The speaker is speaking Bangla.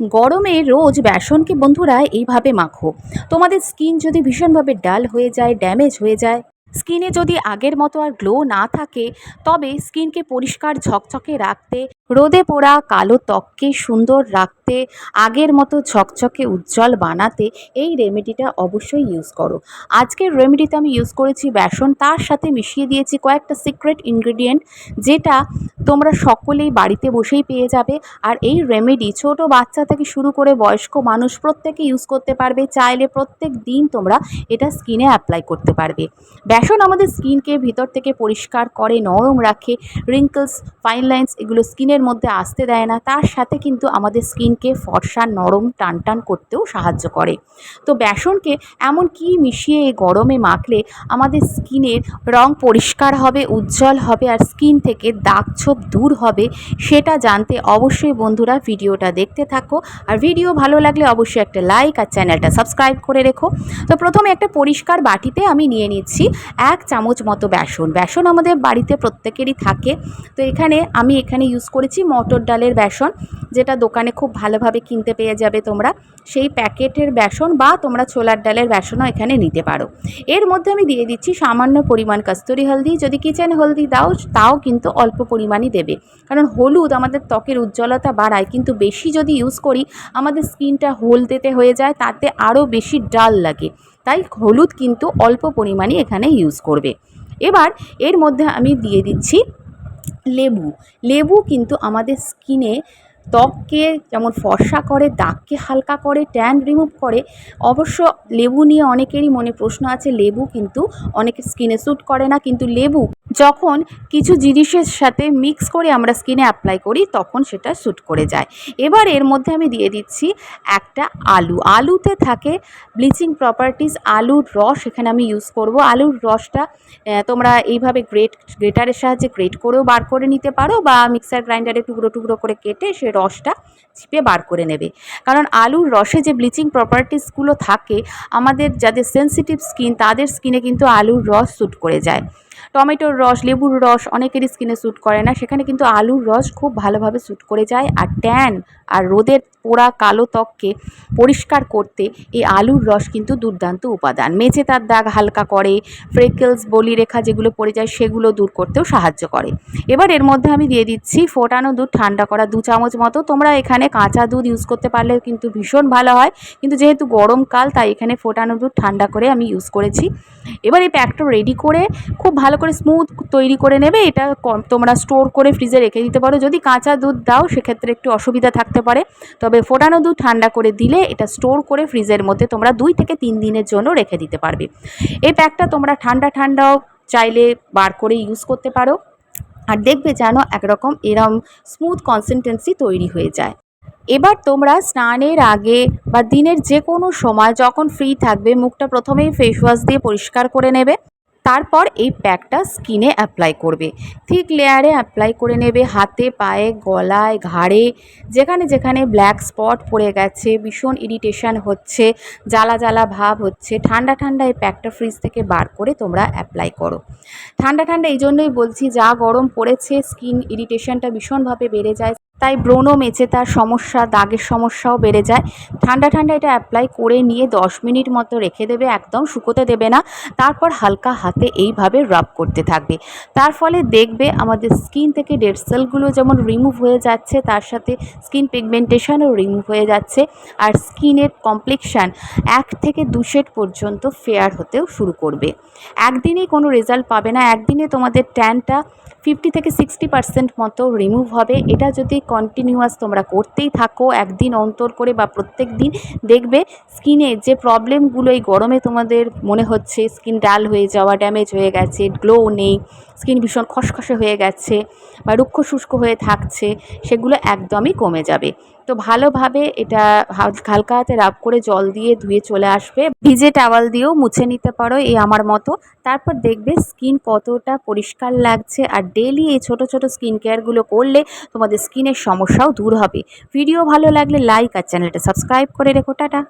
গরমে রোজ বেসনকে বন্ধুরা এইভাবে মাখো? তোমাদের স্কিন যদি ভীষণভাবে ডাল হয়ে যায়, ড্যামেজ হয়ে যায়, স্কিনে যদি আগের মতো আর গ্লো না থাকে, তবে স্কিনকে পরিষ্কার ঝকঝকে রাখতে রোদে পোড়া কালো ত্বককে সুন্দর রাখতে, আগের মতো ঝকঝকে উজ্জ্বল বানাতে এই রেমেডিটা অবশ্যই ইউজ করো। আজকের রেমেডিতে আমি ইউজ করেছি বেসন, তার সাথে মিশিয়ে দিয়েছি কয়েকটা সিক্রেট ইনগ্রিডিয়েন্ট যেটা তোমরা সকলেই বাড়িতে বসেই পেয়ে যাবে। আর এই রেমেডি ছোট বাচ্চা থেকে শুরু করে বয়স্ক মানুষ প্রত্যেকে ইউজ করতে পারবে, চাইলে প্রত্যেক দিন তোমরা এটা স্কিনে অ্যাপ্লাই করতে পারবে। বেসন আমাদের স্কিনকে ভিতর থেকে পরিষ্কার করে, নরম রাখে রিঙ্কলস ফাইন লাইন্স এগুলো স্কিনের মধ্যে আসতে দেয় না। তার সাথে কিন্তু আমাদের স্কিনকে ফর্সা, নরম টান টান করতেও সাহায্য করে। তো বেসনকে এমন কি মিশিয়ে গরমে মাখলে আমাদের স্কিনের রং পরিষ্কার হবে, উজ্জ্বল হবে আর স্কিন থেকে দাগ ছোপ দূর হবে সেটা জানতে অবশ্যই বন্ধুরা ভিডিওটা দেখতে থাকো। আর ভিডিও ভালো লাগলে অবশ্যই একটা লাইক আর চ্যানেলটা সাবস্ক্রাইব করে রেখো। তো প্রথমে একটা পরিষ্কার বাটিতে আমি নিয়ে নিচ্ছি এক চামচ মতো বেসন। বেসন আমাদের বাড়িতে প্রত্যেকেরই থাকে। তো এখানে আমি এখানে ইউজ করেছি, মটর ডালের বেসন, যেটা দোকানে খুব ভালোভাবে কিনতে পেয়ে যাবে তোমরা। সেই প্যাকেটের বেসন বা তোমরা ছোলার ডালের বেসনও এখানে নিতে পারো। এর মধ্যে আমি দিয়ে দিচ্ছি সামান্য পরিমাণ কস্তুরি হলদি। যদি কিচেন হলদি দাও, তাও কিন্তু অল্প পরিমাণই দেবে। কারণ হলুদ আমাদের ত্বকের উজ্জ্বলতা বাড়ায়, কিন্তু বেশি যদি ইউজ করি, আমাদের স্কিনটা হলদেতে হয়ে যায়, তাতে আরও বেশি ডাল লাগে। তাই হলুদ কিন্তু অল্প পরিমাণই এখানে ইউজ করবে। এবার এর মধ্যে আমি দিয়ে দিচ্ছি লেবু। লেবু কিন্তু আমাদের স্কিনে ত্বককে যেমন ফর্সা করে, দাগকে হালকা করে ট্যান রিমুভ করে, অবশ্য লেবু নিয়ে অনেকেরই মনে প্রশ্ন আছে, লেবু কিন্তু অনেকের স্কিনে স্যুট করে না, কিন্তু লেবু যখন কিছু জিনিসের সাথে মিক্স করে আমরা স্কিনে অ্যাপ্লাই করি, তখন সেটা স্যুট করে যায়। এবার এর মধ্যে আমি দিয়ে দিচ্ছি একটা আলু। আলুতে থাকে ব্লিচিং প্রপার্টিস আলুর রস এখানে আমি ইউজ করব। আলুর রসটা তোমরা এইভাবে গ্রেট গ্রেটারের সাহায্যে গ্রেট করেও বার করে নিতে পারো বা মিক্সার গ্রাইন্ডারে টুকরো টুকরো করে কেটে সে রসটা চিপে বার করে নেবে। কারণ আলুর রসে যে ব্লিচিং প্রপার্টিসগুলো থাকে, আমাদের যাদের সেন্সিটিভ স্কিন তাদের স্কিনে কিন্তু আলুর রস স্যুট করে যায়। টমেটোর রস, লেবুর রস অনেকেরই স্কিনে স্যুট করে না। সেখানে কিন্তু আলুর রস খুব ভালোভাবে স্যুট করে যায়। আর ট্যান আর রোদের পোড়া কালো ত্বককে পরিষ্কার করতে এই আলুর রস কিন্তু দুর্দান্ত উপাদান। মেঝে তার দাগ হালকা করে ফ্রেকেলস বলিরেখা যেগুলো পড়ে যায় সেগুলো দূর করতেও সাহায্য করে। এবার এর মধ্যে আমি দিয়ে দিচ্ছি ফোটানো দুধ, ঠান্ডা করা দু চামচ মতো। তোমরা এখানে কাঁচা দুধ ইউজ করতে পারলে কিন্তু ভীষণ ভালো হয়। কিন্তু যেহেতু গরমকাল, তাই এখানে ফোটানো দুধ ঠান্ডা করে আমি ইউজ করেছি। এবার এই প্যাকটা রেডি করে খুব ভালো করে স্মুথ তৈরি করে নেবে, এটা তোমরা স্টোর করে ফ্রিজে রেখে দিতে পারো। যদি কাঁচা দুধ দাও, সেক্ষেত্রে একটু অসুবিধা থাকতে পারে। তবে ফোটানো দুধ ঠান্ডা করে দিলে এটা স্টোর করে ফ্রিজের মধ্যে তোমরা দুই থেকে তিন দিনের জন্য রেখে দিতে পারবে। এই প্যাকটা তোমরা ঠান্ডা ঠান্ডাও চাইলে বার করে ইউজ করতে পারো। আর দেখবে যেন একরকম এরম স্মুথ কনসিস্টেন্সি তৈরি হয়ে যায়। এবার তোমরা স্নানের আগে বা দিনের যে কোনো সময় যখন ফ্রি থাকবে, মুখটা প্রথমেই ফেস ওয়াশ দিয়ে পরিষ্কার করে নেবে। তারপর এই প্যাকটা স্কিনে অ্যাপ্লাই করবে। থিক লেয়ারে অ্যাপ্লাই করে নেবে, হাতে, পায়ে, গলায়, ঘাড়ে, যেখানে যেখানে ব্ল্যাক স্পট পড়ে গেছে, ভীষণ ইরিটেশন হচ্ছে, জ্বালা জ্বালা ভাব হচ্ছে, ঠান্ডা ঠান্ডা এই প্যাকটা ফ্রিজ থেকে বার করে তোমরা অ্যাপ্লাই করো। ঠান্ডা ঠান্ডা এই জন্যই বলছি, যা গরম পড়েছে, স্কিন ইরিটেশনটা ভীষণভাবে বেড়ে যায়। তাই ব্রণ মেচে তার সমস্যা, দাগের সমস্যাও বেড়ে যায়। ঠান্ডা ঠান্ডা এটা অ্যাপ্লাই করে নিয়ে দশ মিনিট মতো রেখে দেবে, একদম শুকোতে দেবে না। তারপর হালকা হাতে এইভাবে রাব করতে থাকবে। তার ফলে দেখবে আমাদের স্কিন থেকে ডেড সেলগুলো যেমন রিমুভ হয়ে যাচ্ছে, তার সাথে স্কিন পিগমেন্টেশনও রিমুভ হয়ে যাচ্ছে আর স্কিনের কমপ্লেকশান এক থেকে দু শেড পর্যন্ত ফেয়ার হতেও শুরু করবে। একদিনেই কোনো রেজাল্ট পাবে না, একদিনে তোমাদের ট্যানটা ফিফটি থেকে সিক্সটি পার্সেন্ট মতো রিমুভ হবে। এটা যদি কন্টিনিউয়াস তোমরা করতেই থাকো, একদিন অন্তর করে বা প্রত্যেক দিন দেখবে স্কিনে যে প্রবলেমগুলো এই গরমে তোমাদের মনে হচ্ছে স্কিন ডাল হয়ে যাওয়া ড্যামেজ হয়ে গেছে গ্লো নেই স্কিন ভীষণ খসখসে হয়ে গেছে বা রুক্ষ শুষ্ক হয়ে থাকছে, সেগুলো একদমই কমে যাবে। তো ভালোভাবে এটা হালকা হাতে রাব করে জল দিয়ে ধুয়ে চলে আসবে। ভিজে টাওয়াল দিয়েও মুছে নিতে পারো, এই আমার মতো। তারপর দেখবে স্কিন কতটা পরিষ্কার লাগছে আর ডেলি এই ছোট ছোট স্কিন কেয়ারগুলো করলে তোমাদের স্কিনের সমস্যাও দূর হবে। ভিডিও ভালো লাগলে লাইক আর চ্যানেলটা সাবস্ক্রাইব করে রেখো, টাটা।